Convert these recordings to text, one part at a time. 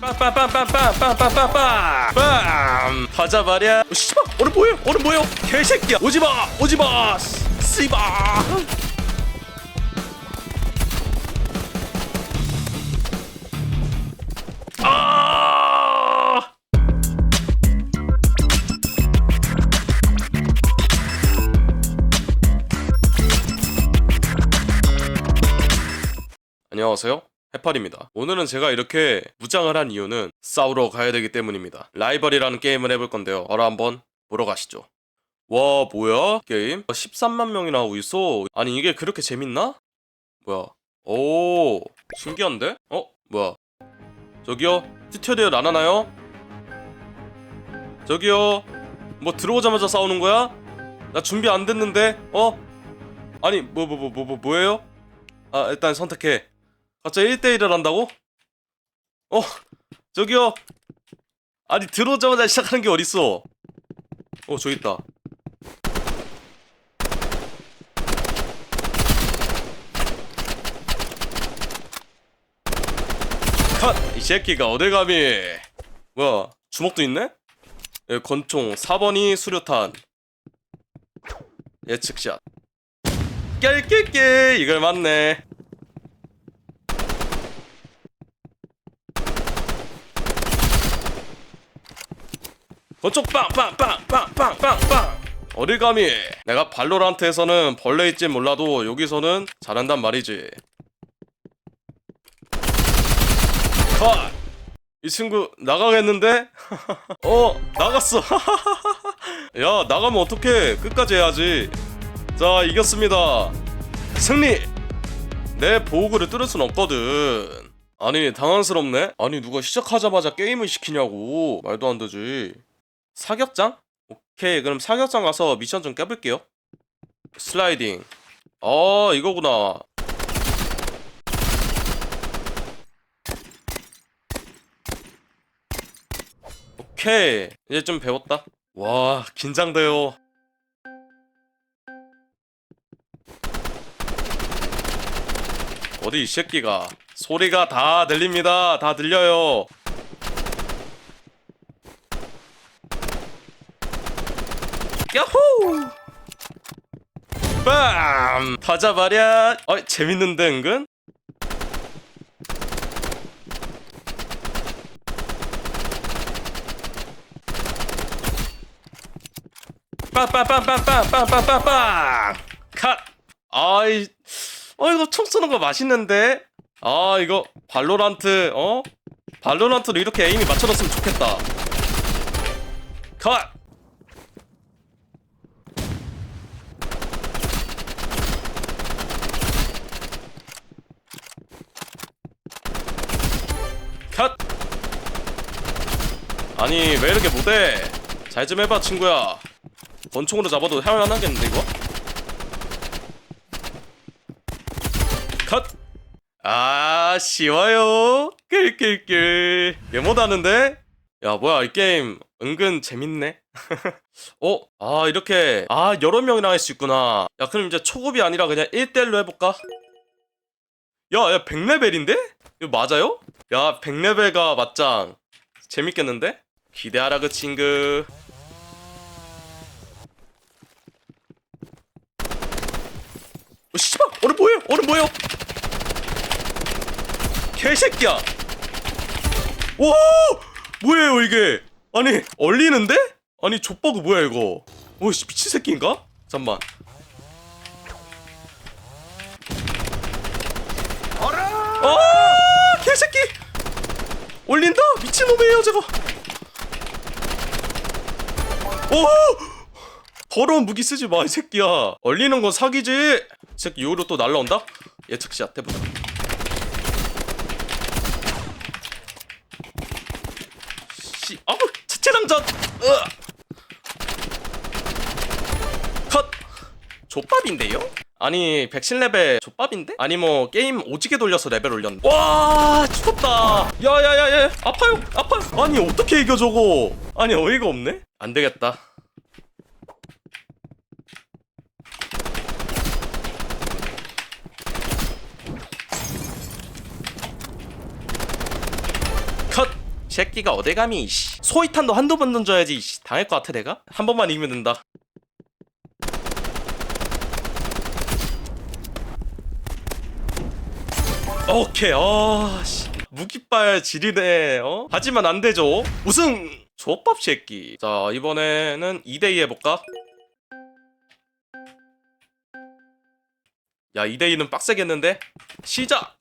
빰빰빰빰빰빰빰빰빰 빰 가자마랴 어, 씨발 오늘 뭐예요? 오늘 뭐예요? 개새끼야. 오지마 오지마. 씨발. 아! 안녕하세요. 해팔입니다. 오늘은 제가 이렇게 무장을 한 이유는 싸우러 가야 되기 때문입니다. 라이벌이라는 게임을 해볼 건데요. 바로 한번 보러 가시죠. 와 뭐야 게임? 13만 명이나 하고 있어. 아니 이게 그렇게 재밌나? 뭐야? 오 신기한데? 어 뭐야? 저기요 튜토리얼 안 하나요? 저기요 뭐 들어오자마자 싸우는 거야? 나 준비 안 됐는데 어? 아니 뭐 뭐 뭐 뭐 뭐 뭐예요? 아 일단 선택해. 갑자기 1대1을 한다고? 어, 저기요. 아니, 들어오자마자 시작하는 게 어딨어. 어, 저기 있다. 컷! 이 새끼가 어딜 감히. 뭐야, 주먹도 있네? 예, 권총 4번이 수류탄. 예측샷. 깰깰깰 이걸 맞네. 거쪽 빵빵빵빵빵빵빵. 어딜 감히. 내가 발로란트에서는 벌레 있지 몰라도 여기서는 잘한단 말이지. 컷! 이 친구 나가겠는데? 어 나갔어. 야 나가면 어떡해. 끝까지 해야지. 자 이겼습니다. 승리! 내 보호구를 뚫을 순 없거든. 아니 당황스럽네. 아니 누가 시작하자마자 게임을 시키냐고. 말도 안 되지 사격장? 오케이 그럼 사격장 가서 미션 좀 깨볼게요. 슬라이딩. 어 이거구나. 오케이 이제 좀 배웠다. 와 긴장돼요. 어디 이 새끼가? 소리가 다 들립니다. 다 들려요 야호! 빰! 타자마랴! 어, 재밌는데 은근? 빰빰빰빰빰빰빰빰빰! 컷! 아이, 어, 이거 총 쏘는 거 맛있는데? 아, 이거, 발로란트, 어? 발로란트로 이렇게 에임이 맞춰졌으면 좋겠다. 컷! 컷! 아니 왜 이렇게 못해? 잘 좀 해봐 친구야. 권총으로 잡아도 할만하겠는데 이거? 컷! 아 쉬워요. 끌끌끌. 얘 못하는데? 야 뭐야 이 게임 은근 재밌네. 어? 아 이렇게 아 여러 명이랑 할 수 있구나. 야 그럼 이제 초급이 아니라 그냥 1대1로 해볼까? 야, 야, 100레벨인데? 이거 맞아요? 야, 100레벨가 맞짱. 재밌겠는데? 기대하라 그 친구. 어, 씨발! 오늘 뭐예요? 오늘 뭐예요? 개새끼야! 와! 뭐예요, 이게? 아니, 얼리는데? 아니, 족버그 뭐야, 이거? 오, 씨, 미친 새끼인가? 잠만. 아 개새끼 올린다 미친놈이에요 저거 오! 더러운 무기 쓰지 마 이 새끼야. 얼리는 건 사기지. 이 새끼 요로 또 날라온다? 예측샷 해보자. 씨 아우 차체장전! 컷! 족밥인데요? 아니 110레벨 족밥인데? 아니 뭐 게임 오지게 돌려서 레벨 올렸는데 와 죽었다. 야야야야 아파요 아파요. 아니 어떻게 이겨 저거 아니 어이가 없네 안 되겠다 컷 새끼가 어디 감히 씨. 소이탄도 한두 번 던져야지 씨. 당할 것 같아 내가? 한 번만 이기면 된다 오케이 어 씨 무기빨 지리네 어? 하지만 안 되죠 우승 조밥 새끼 자 이번에는 2대2 해볼까? 야 2대2는 빡세겠는데? 시작!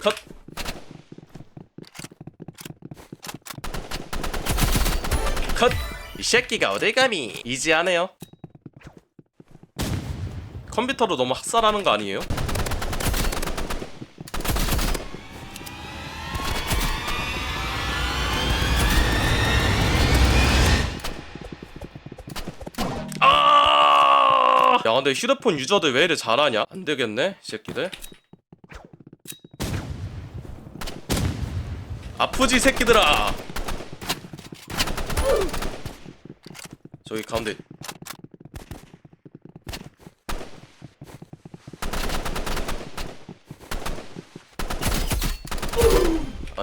컷! 컷! 이 새끼가 어딜 감히 이지하네요 컴퓨터로 너무 학살하는 거 아니에요? 아! 야 근데 휴대폰 유저들 왜 이래 잘하냐? 안 되겠네, 이 새끼들. 아프지 새끼들아. 저기 가운데.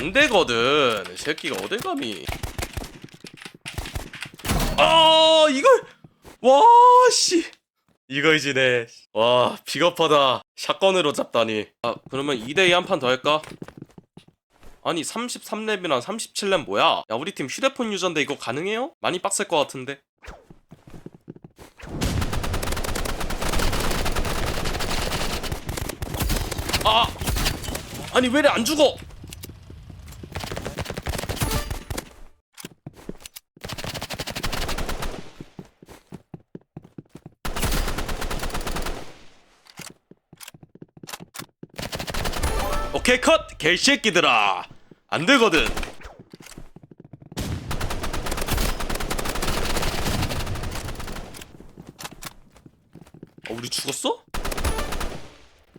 안 되거든. 이 새끼가 어딜 감히. 아, 이걸 와, 씨. 이거이지 네. 와, 비겁하다. 샷건으로 잡다니. 아, 그러면 2대2 한 판 더 할까? 아니, 33렙이랑 37렙 뭐야? 야, 우리 팀 휴대폰 유저인데 이거 가능해요? 많이 빡셀 것 같은데. 아! 아니, 왜 이래 안 죽어? 오케이 컷 개새끼들아. 안 되거든. 어 우리 죽었어?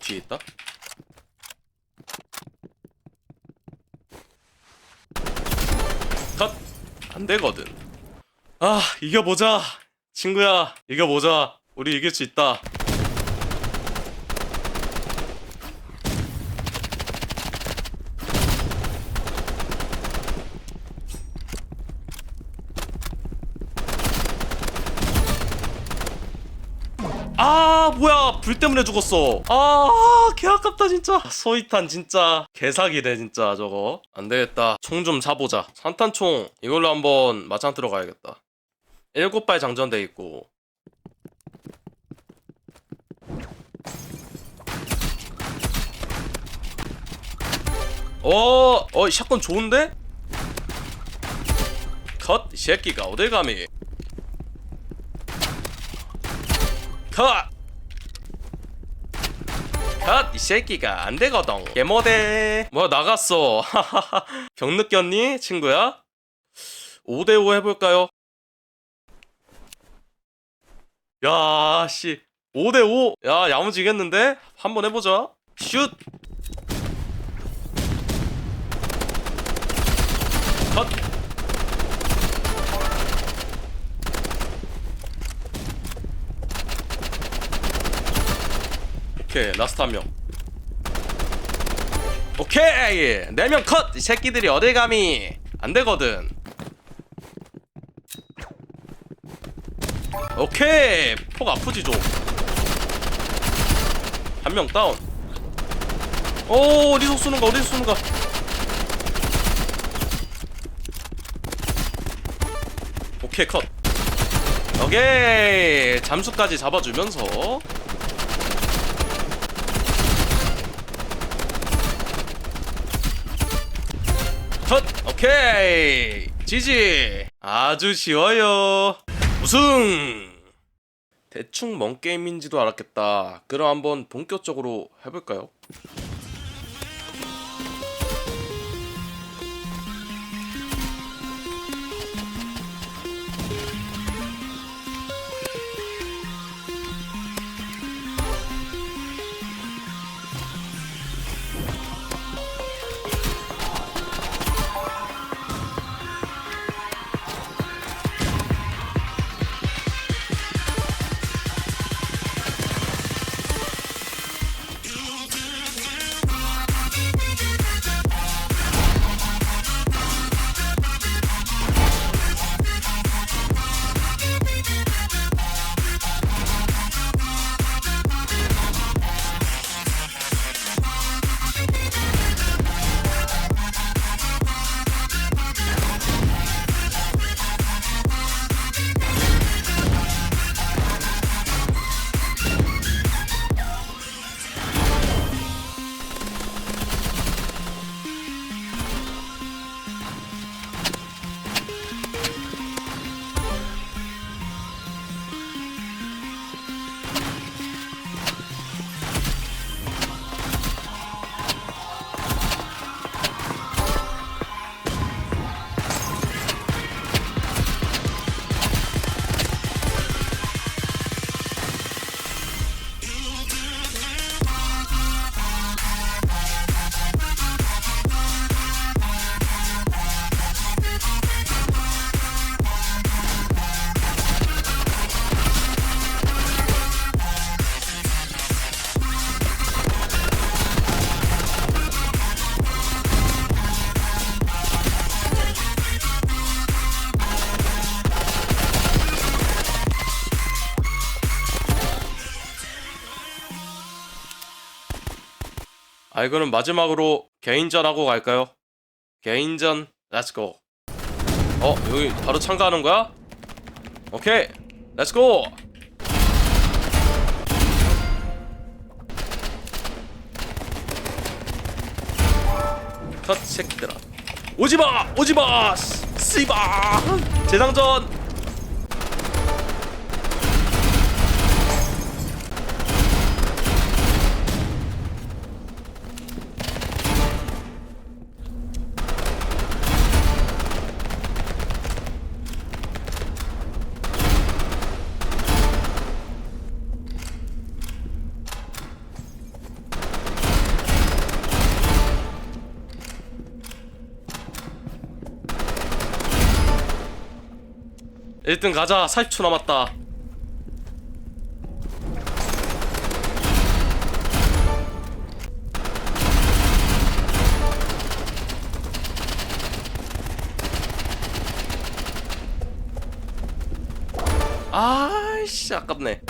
뒤에 있다? 컷 안 되거든. 아 이겨보자. 친구야 이겨보자. 우리 이길 수 있다 아 뭐야. 불 때문에 죽었어. 아개 아깝다 진짜. 소이탄 진짜. 개사기네 진짜 저거. 안되겠다. 총 좀 사보자. 산탄총 이걸로 한번 마찬 들어가야겠다. 일곱 발 장전돼 있고. 어, 어, 이 샷건 좋은데? 컷, 이 새끼가 어딜 감히? 컷! 컷! 이 새끼가 안 되거든. 개모대. 뭐야, 나갔어. 병 느꼈니, 친구야? 5대5 해볼까요? 야, 씨. 5대5. 야, 야무지겠는데? 한번 해보자. 슛! 컷! 오케이 라스트 한 명. 오케이 네 명 컷! 이 새끼들이 어딜 감히 안 되거든. 오케이 폭 아프지 좀. 한 명 다운. 오 어디서 쏘는가 어디서 쏘는가 오케이 컷. 오케이 잠수까지 잡아주면서 컷! 오케이! 지지! 아주 쉬워요. 우승! 대충 뭔 게임인지도 알았겠다. 그럼 한번 본격적으로 해볼까요? 아 이거는 마지막으로 개인전 하고 갈까요? 개인전 렛츠고 어 여기 바로 참가하는 거야? 오케이 렛츠고 컷 새끼들아. 오지마 오지마 씨바. 재장전 일등 가자. 40초 남았다. 아이씨 아깝네.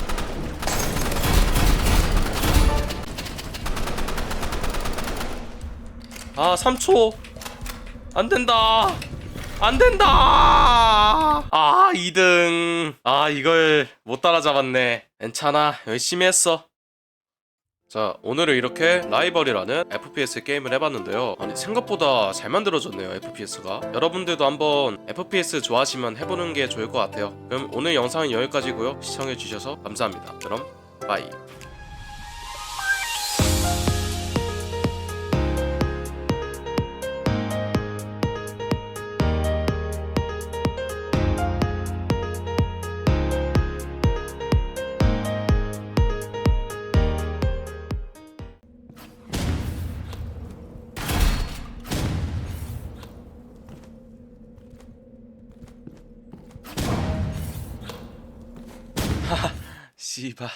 아 3초. 안 된다 안 된다! 아 2등. 아 이걸 못 따라잡았네. 괜찮아 열심히 했어. 자 오늘은 이렇게 라이벌이라는 FPS 게임을 해봤는데요. 아니 생각보다 잘 만들어졌네요 FPS가. 여러분들도 한번 FPS 좋아하시면 해보는 게 좋을 것 같아요. 그럼 오늘 영상은 여기까지고요. 시청해주셔서 감사합니다. 그럼 빠이 씨바